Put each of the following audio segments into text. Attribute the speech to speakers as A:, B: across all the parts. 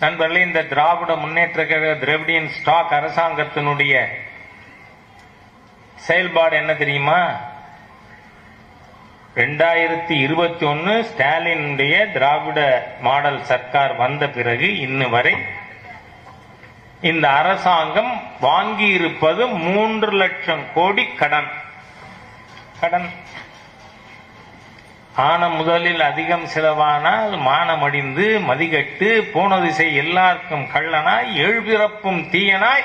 A: நண்பர்களே இந்த திராவிட முன்னேற்ற கழக திராவிடியன் ஸ்டாக் அரசாங்கத்தினுடைய செயல்பாடு என்ன தெரியுமா? ரெண்டாயிரத்தி இருபத்தி ஒன்னு ஸ்டாலினுடைய திராவிட மாடல் சர்க்கார் வந்த பிறகு இன்னும் வரை இந்த அரசாங்கம் வாங்கி இருப்பது மூன்று லட்சம் கோடி கடன். கடன். ஆன முதலில் அதிகம் செலவானால் மானமடிந்து மதிகட்டு போன திசை எல்லாருக்கும் கள்ளனாய் எழுபிறப்பும் தீயனாய்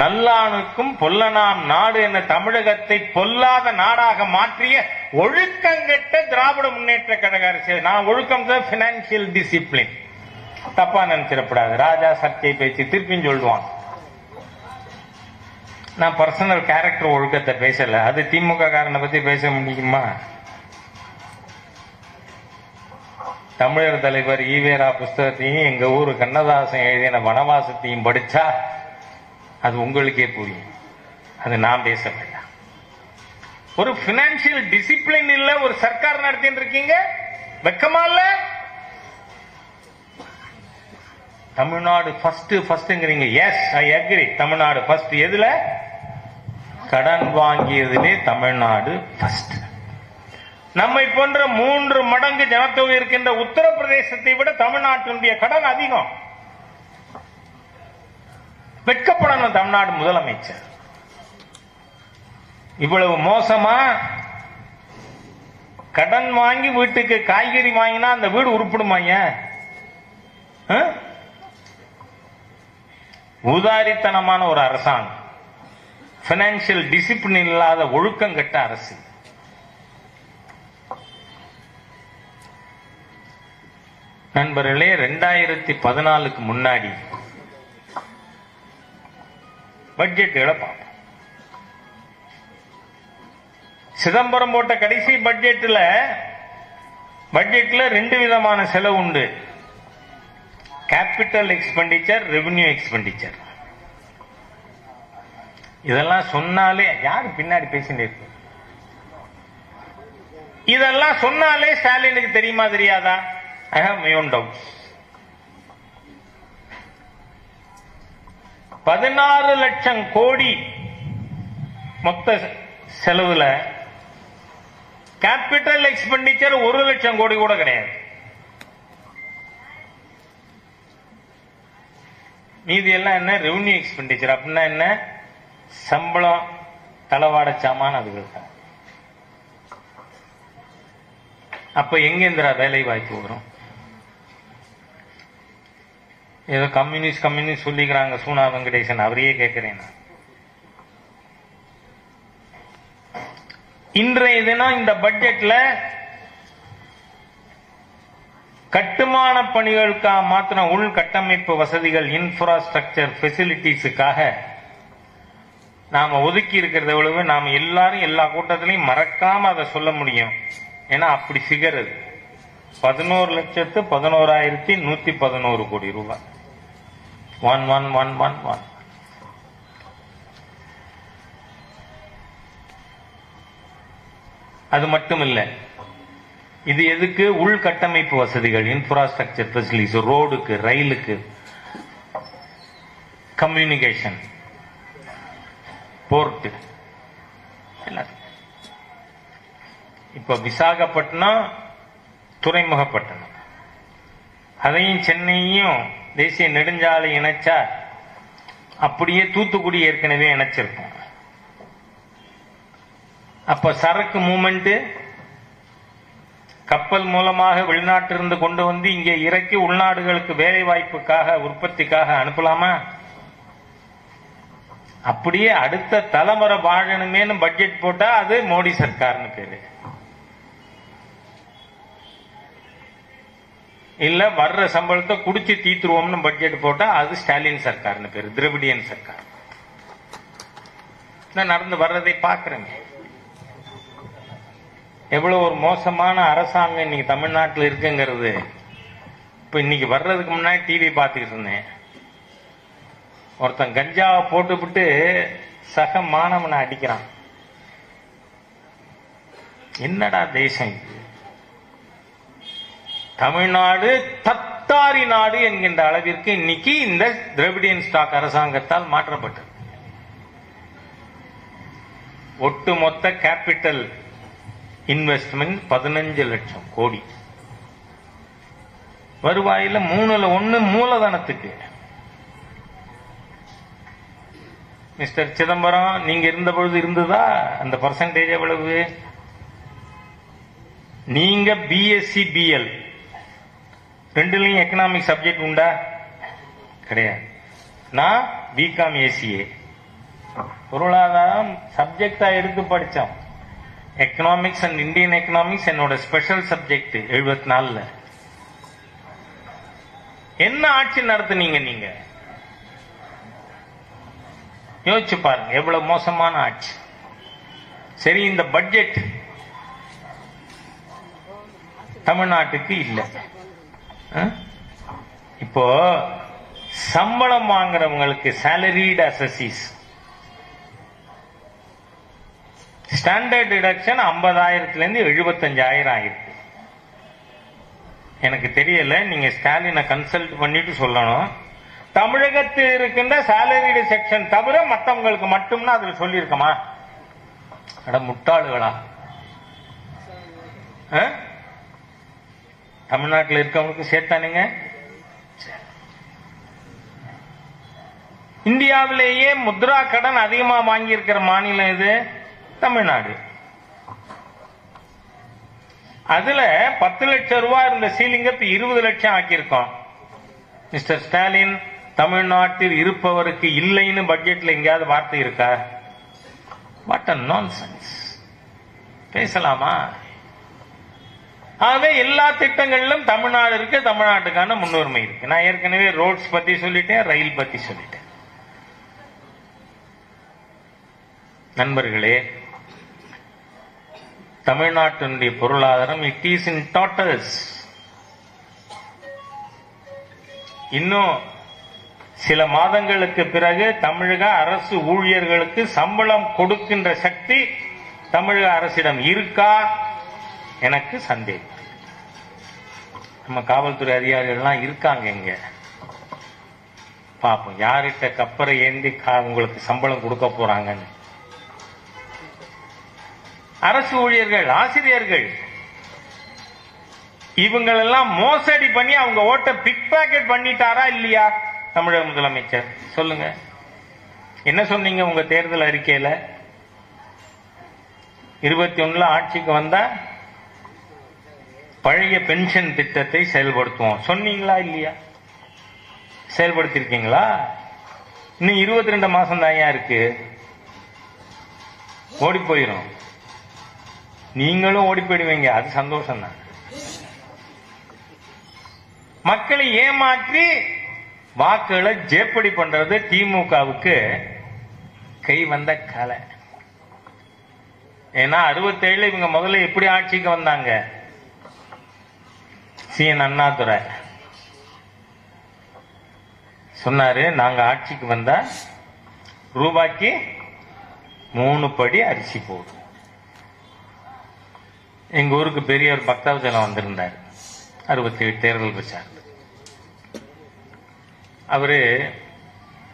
A: நல்லானுக்கும் பொல்லனாம் நாடு என தமிழகத்தை பொல்லாத நாடாக மாற்றிய ஒழுக்கங்கெட்ட திராவிட முன்னேற்ற கழக அரசியல் நான் ஒழுக்கம் பினான்சியல் டிசிப்ளின் தப்பா நினைச்சிடப்படாது ராஜா சர்ச்சை பேச்சு திருப்பியும் சொல்லுவான். நான் பர்சனல் கேரக்டர் ஒழுக்கத்தை பேசல. அது திமுக காரனை பத்தி பேச முடியுமா? தமிழர் தலைவர் ஈவேரா புஸ்தகத்தையும் எங்க ஊர் கண்ணதாசன் எழுதின வனவாசத்தையும் படிச்சா அது உங்களுக்கே புரியும். அது நான் பேச வேண்டாம். ஒரு பினான்சியல் டிசிப்ளின் இல்ல ஒரு சர்க்கார் நடத்திட்டு இருக்கீங்க? வெக்கமா இல்ல? Tamil Nadu first ஃபர்ஸ்ட்ங்கிறீங்க yes I agree Tamil Nadu first எதுல? கடன் வாங்கியதிலே தமிழ்நாடு ஃபர்ஸ்ட் நம்மை போன்ற மூன்று மடங்கு ஜனத்தொகை இருக்கின்ற உத்தரப்பிரதேசத்தை விட தமிழ்நாட்டினுடைய கடன் அதிகம். வெட்கப்படணும் தமிழ்நாடு முதலமைச்சர். இவ்வளவு மோசமா கடன் வாங்கி வீட்டுக்கு காய்கறி வாங்கினா அந்த வீடு உருப்பிடுமாங்க உதாரித்தனமான ஒரு அரசாங்கம். பினான்சியல் டிசிப்ளின் இல்லாத ஒழுக்கம் கட்ட அரசு. நண்பர்களே ரெண்டாயிரத்தி பதினாலுக்கு முன்னாடி பட்ஜெட்டுகளை பார்ப்போம். சிதம்பரம் போட்ட கடைசி பட்ஜெட்ல பட்ஜெட்ல ரெண்டு விதமான செலவு உண்டு. கேபிட்டல் எக்ஸ்பெண்டிச்சர் ரெவென்யூ எக்ஸ்பெண்டிச்சர் இதெல்லாம் சொன்னாலே யாரு பின்னாடி பேசிட்டு இருக்கு? இதெல்லாம் சொன்னாலே ஸ்டாலினுக்கு தெரியுமா தெரியாதா? ஐ ஹவ் டவுட்ஸ் பதினாறு லட்சம் கோடி மொத்த செலவுல கேபிட்டல் எக்ஸ்பெண்டிச்சர் ஒரு லட்சம் கோடி கூட கிடையாது. மீதி எல்லாம் என்ன? ரெவன்யூ எக்ஸ்பெண்டிச்சர் அப்படின்னா என்ன? சம்பளம் தளவாட சாமான் அதுகள் தான். அப்ப எங்கேந்திரா வேலை வாய்ப்பு வரும்? ஏதோ கம்யூனிஸ்ட் கம்யூனிஸ்ட் சொல்லிக்கிறாங்க சூனா வெங்கடேசன். அவரையே கேட்கிறேன் நான். இன்றைய தினம் இந்த பட்ஜெட்ல கட்டுமான பணிகளுக்காக மாத்திர உள்கட்டமைப்பு வசதிகள் இன்ஃப்ராஸ்ட்ரக்சர் ஃபெசிலிட்டிஸுக்காக நாம் ஒதுக்கி இருக்கிறத எவ்வளவு நாம் எல்லாரும் எல்லா கூட்டத்திலையும் மறக்காம அதை சொல்ல முடியும். ஏன்னா அப்படி ஃபிகர் அது பதினோரு லட்சத்து பதினோராயிரத்தி நூத்தி பதினோரு கோடி ரூபாய். One, one, one, one, one. அது மட்டும் இல்ல இது எதுக்கு? உள்கட்டமைப்பு வசதிகள் இன்ஃப்ராஸ்ட்ரக்சர் ஃபெசிலிட்டிஸ் ரோடுக்கு ரயிலுக்கு. கம்யூனிகேஷன் போர்ட் இப்ப விசாகப்பட்டினம் துறைமுகப்பட்டினம். அதையும் சென்னையும் தேசிய நெடுஞ்சாலை இணைச்சா அப்படியே தூத்துக்குடி ஏற்கனவே இணைச்சிருக்கோம் அப்ப சரக்கு மூமெண்ட் கப்பல் மூலமாக வெளிநாட்டிலிருந்து கொண்டு வந்து இங்கே இறக்கி உள்நாடுகளுக்கு வேலை வாய்ப்புக்காக உற்பத்திக்காக அனுப்பலாமா? அப்படியே அடுத்த தலைமுறை வாழணுமேனு பட்ஜெட் போட்டா அது மோடி சர்க்கார்னு பேரு. இல்ல வர்ற சம்பளத்தை குடிச்சு தீத்துருவோம்னு பட்ஜெட் போட்டா அது ஸ்டாலின் சர்க்கார்னு பேரு திரவிடியன் சர்க்கார். நான் நடந்து வர்றதை பாக்குறேங்க. எவ்வளவு ஒரு மோசமான அரசாங்கம் இன்னைக்கு தமிழ்நாட்டில் இருக்குங்கிறது. இப்ப இன்னைக்கு வர்றதுக்கு முன்னாடி டிவி பார்த்துக்கிட்டு இருந்தேன். ஒருத்தன் கஞ்சாவை போட்டுவிட்டு சக மாணவனை அடிக்கிறான். என்னடா தேசம் இது? தமிழ்நாடு தத்தாரி நாடு என்கின்ற அளவிற்கு இன்னைக்கு இந்த திரவிடியன் ஸ்டாக் அரசாங்கத்தால் மாற்றப்பட்டது. ஒட்டுமொத்த கேபிட்டல் இன்வெஸ்ட்மெண்ட் பதினஞ்சு லட்சம் கோடி. வருவாயில மூணுல ஒன்று மூலதனத்துக்கு. மிஸ்டர் சிதம்பரம் நீங்க இருந்த பொழுது இருந்ததா? அந்த பர்சன்டேஜ் எவ்வளவு? நீங்க பிஎஸ்சி பிஎல் ரெண்டுலையும் எக்கனாமிக் சப்ஜெக்ட் உண்டா? கிடையாது. நான் பிகாம் ஏசிஏ பொருளாதாரம் சப்ஜெக்டா எடுத்து படிச்சோம். எக்கனாமிக்ஸ் அண்ட் இந்தியன் எக்கனாமிக்ஸ் என்னோட ஸ்பெஷல் சப்ஜெக்ட் எழுபத்தி நாலுல என்ன ஆட்சி நடத்துனீங்க நீங்க? யோசிச்சு பாருங்க எவ்வளவு மோசமான ஆட்சி. சரி இந்த பட்ஜெட் தமிழ்நாட்டுக்கு இல்லை. இப்போ சம்பளம் வாங்குறவங்களுக்கு சேலரிட் அசசிஸ் ஸ்டாண்டர்ட் டிடக்ஷன் ஐம்பதாயிரத்துலேருந்து எழுபத்தஞ்சாயிரம் ஆயிருக்கு. எனக்கு தெரியல நீங்க ஸ்டாலினை கன்சல்ட் பண்ணிட்டு சொல்லணும். தமிழகத்தில் இருக்கின்ற சேலரிடு செக்ஷன் தவிர மற்றவங்களுக்கு மட்டும்னா அதில் சொல்லியிருக்கமா? அட முட்டாளுகளா? ஆ? தமிழ்நாட்டில் இருக்கவங்களுக்கு சேர்த்தானுங்க. இந்தியாவிலேயே முத்ரா கடன் அதிகமா வாங்கி இருக்கிற மாநிலம் இது தமிழ்நாடு. அதுல பத்து லட்சம் ரூபாய் இருந்த சீலிங்கத்தை இருபது லட்சம் ஆக்கியிருக்கோம். மிஸ்டர் ஸ்டாலின் தமிழ்நாட்டில் இருப்பவருக்கு இல்லைன்னு பட்ஜெட்ல எங்கேயாவது வார்த்தை இருக்கா? வாட் அ நான்சென்ஸ் பேசலாமா? ஆகவே எல்லா திட்டங்களிலும் தமிழ்நாடு இருக்கு தமிழ்நாட்டுக்கான முன்னுரிமை இருக்கு. நான் ஏற்கனவே ரோட்ஸ் பத்தி சொல்லிட்டேன் ரயில் பத்தி சொல்லிட்டேன். நண்பர்களே தமிழ்நாட்டினுடைய பொருளாதாரம் இட் இஸ் இன் டாட்டர்ஸ் இன்னும் சில மாதங்களுக்கு பிறகு தமிழக அரசு ஊழியர்களுக்கு சம்பளம் கொடுக்கின்ற சக்தி தமிழக அரசிடம் இருக்கா? எனக்கு சந்தேகம். நம்ம காவல்துறை அதிகாரிகள்லாம் இருக்காங்க இங்க. பாப்போம் யார்கிட்ட கப்பரை ஏந்தி கா- உங்களுக்கு சம்பளம் கொடுக்க போறாங்கன்னு. அரசு ஊழியர்கள் ஆசிரியர்கள் இவங்களெல்லாம் மோசடி பண்ணி அவங்க ஓட்ட பிக் பாக்கெட் பண்ணிட்டாரா இல்லையா தமிழக முதலமைச்சர்? சொல்லுங்க. என்ன சொன்னீங்க உங்க தேர்தல் அறிக்கையில? இருபத்தி ஒண்ணுல ஆட்சிக்கு வந்தா பழைய பென்ஷன் திட்டத்தை செயல்படுத்துவோம். சொன்னீங்களா இல்லையா? செயல்படுத்திருக்கீங்களா? இன்னும் இருபத்தி ரெண்டு மாசம் தான் இருக்கு? ஓடி போயிடும் நீங்களும் ஓடி போயிடுவீங்க. அது சந்தோஷம் தான் மக்களை ஏமாற்றி வாக்குகளை ஜேப்படி பண்றது திமுகவுக்கு கை வந்த கலை. ஏன்னா அறுபத்தேழுல இவங்க முதல்ல எப்படி ஆட்சிக்கு வந்தாங்க? சி. என். அண்ணாதுரை. சொன்னாரு நாங்க ஆட்சிக்கு வந்தா ரூபாய்க்கு மூணு படி அரிசி போடும் எங்க ஊருக்கு பெரிய ஒரு பக்தவஜனம் வந்திருந்தார். அறுபத்தி ஏழு தேர்தல் பிரச்சாரம். அவரு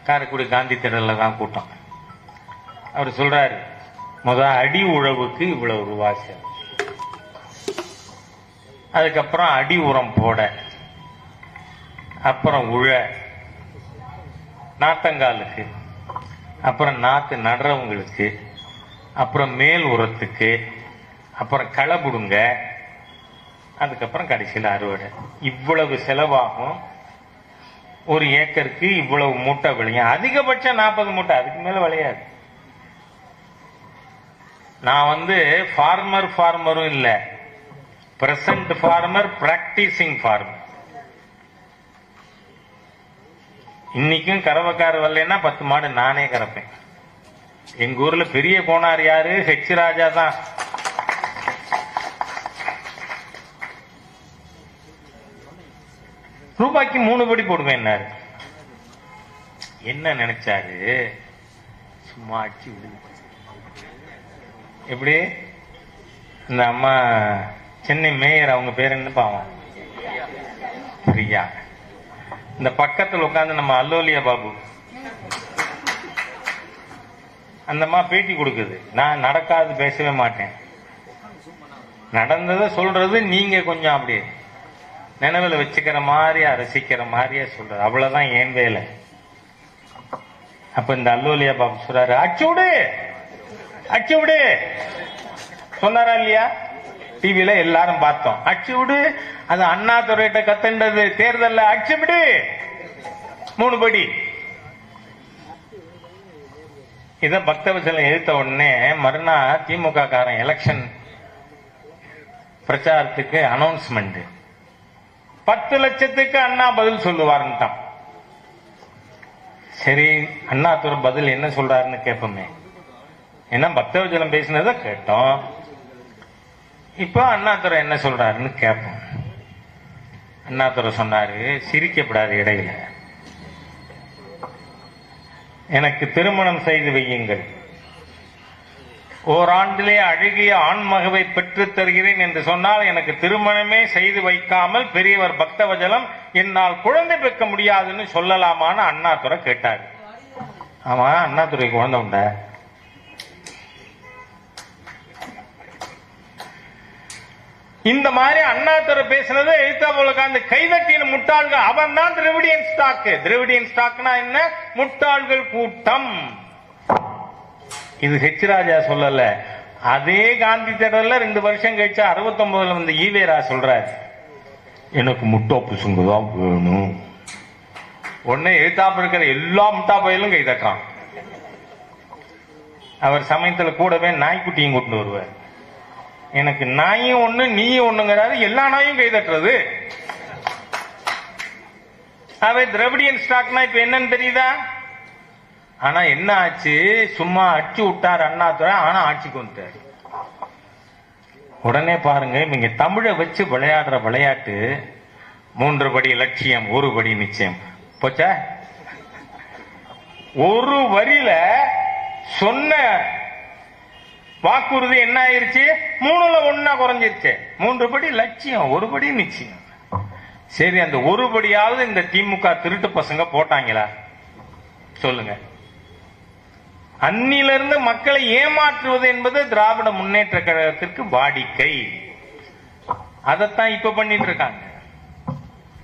A: காரைக்குடி காந்தி திடல்ல தான் கூட்டம். அவர் சொல்றாரு முத அடி உழவுக்கு இவ்வளவு ரூபாய் செலவு. அதுக்கப்புறம் அடி உரம் போட அப்புறம் உழ நாத்தங்காலுக்கு அப்புறம் நாத்து நடுறவங்களுக்கு அப்புறம் மேல் உரத்துக்கு அப்புறம் களை பிடுங்க அதுக்கப்புறம் கடைசியில் அறுவடை. இவ்வளவு செலவாகும். ஒரு ஏக்கருக்கு இவ்வளவு மூட்டை விளையும். அதிகபட்சம் நாற்பது மூட்டை அதுக்கு மேலே விளையாது. நான் வந்து ஃபார்மர் ஃபார்மரும் இல்லை. பிரசன்ட் ஃபார்மர் பிராக்டிசிங் ஃபார்மர் இன்னைக்கும் கறவைக்கார வரலன்னா பத்து மாடு நானே கறப்பேன். எங்க ஊர்ல பெரிய கோனார் யாரு? ஹெச் ராஜா தான். ரூபாய்க்கு மூணு படி போடுவேன் என்ன நினைச்சாரு? சும்மா அடிச்சு எப்படி? இந்த அம்மா சென்னை மேயர் அவங்க பேர் என்ன பாவம்? பிரியா. இந்த பக்கத்தில் உட்காந்து நம்ம அல்லோலியா பாபு. அந்தம்மா பேட்டி கொடுக்குது. நான் நடக்காது பேசவே மாட்டேன். நடந்ததை சொல்றது நீங்க கொஞ்சம் அப்படியே நினைவில் வச்சுக்கிற மாதிரியா ரசிக்கிற மாதிரியா சொல்றது. அவ்வளவுதான் ஏன் வேலை. அப்ப இந்த அல்லோலியா பாபு சொல்றாரு அச்சு விடு அச்சு விடு சொன்னாரா இல்லையா? டிவியில எல்லாரும் பார்த்தோம். அச்சு விடு. அது அண்ணா துறையிட்ட கத்துண்டது தேர்தல் அச்சு விடு. மூணு படி. இத பக்தவசலம் எழுத்த உடனே மறுநாள் திமுக காரன் எலெக்ஷன் பிரச்சாரத்துக்கு அனௌன்ஸ்மெண்ட் பத்து லட்சத்துக்கு அண்ணா பதில் சொல்லுவாருன்ட்டான். சரி அண்ணாதுரை பதில் என்ன சொல்றாருன்னு கேட்போமே ஏன்னா பக்தவஜலம் பேசினதை கேட்டோம். இப்போ அண்ணாதுரை என்ன சொல்கிறாருன்னு கேட்போம் அண்ணாதுரை சொன்னாரு சிரிக்கப்படாது இடையில. எனக்கு திருமணம் செய்து வையுங்கள். ஓராண்டிலே அழகிய ஆண்மகவை பெற்றுத் தருகிறேன் என்று சொன்னால் எனக்கு திருமணமே செய்து வைக்காமல் பெரியவர் பக்தவஜலம் என்னால் குழந்தை பெற்க முடியாதுன்னு சொல்லலாமான்னு அண்ணாதுரை கேட்டார். ஆமா அண்ணாதுரை குழந்தை உண்டா? இந்த மாதிரி அண்ணாதுரை பேசினது எழுத்தா போல அந்த கைதட்டின முட்டாள்கள் அவன் தான் திரவிடியன் ஸ்டாக் திரவிடியன் ஸ்டாக்னா என்ன? முட்டாள்கள் கூட்டம். இது ஹெச் ராஜா சொல்லல. அதே காந்தி திடல்ல ரெண்டு வருஷம் கழிச்சு அறுபத்தி ஒன்பதுல வந்து ஈவேரா சொல்றாரு. எனக்கு முட்டோப்பு புசுங்க தான் வேணும். உடனே எழுத்தாப்பு இருக்கிற எல்லா முட்டா பயிலும் கைதட்டான் அவர் சமயத்துல கூடவே நாய்க்குட்டியும் கொண்டு வருவார். எனக்கு நாயும் ஒண்ணு நீயும் ஒண்ணுங்கிறாரு. எல்லா நாயும் கைதட்டுறது அவை ஸ்டாக்னா இப்ப என்னன்னு தெரியுதா? ஆனா என்ன ஆச்சு? சும்மா அடிச்சு விட்டார் அண்ணாதுரை ஆனா ஆட்சிக்கு வந்துட்டாரு. உடனே பாருங்க இவங்க தமிழை வச்சு விளையாடுற விளையாட்டு மூன்று படி லட்சியம் ஒரு படி நிச்சயம். போச்சா? ஒரு வரியில சொன்ன வாக்குறுதி என்ன ஆயிருச்சு? மூணுல ஒன்னா குறைஞ்சிருச்சு. மூன்று படி லட்சியம் ஒரு படி நிச்சயம். சரி அந்த ஒரு படியாவது இந்த திமுக திருட்டு பசங்க போட்டாங்களா? சொல்லுங்க. அன்னிலிருந்து மக்களை ஏமாற்றுவது என்பது திராவிட முன்னேற்ற கழகத்திற்கு வாடிக்கை. அதைத்தான் இப்ப பண்ணிட்டு இருக்காங்க.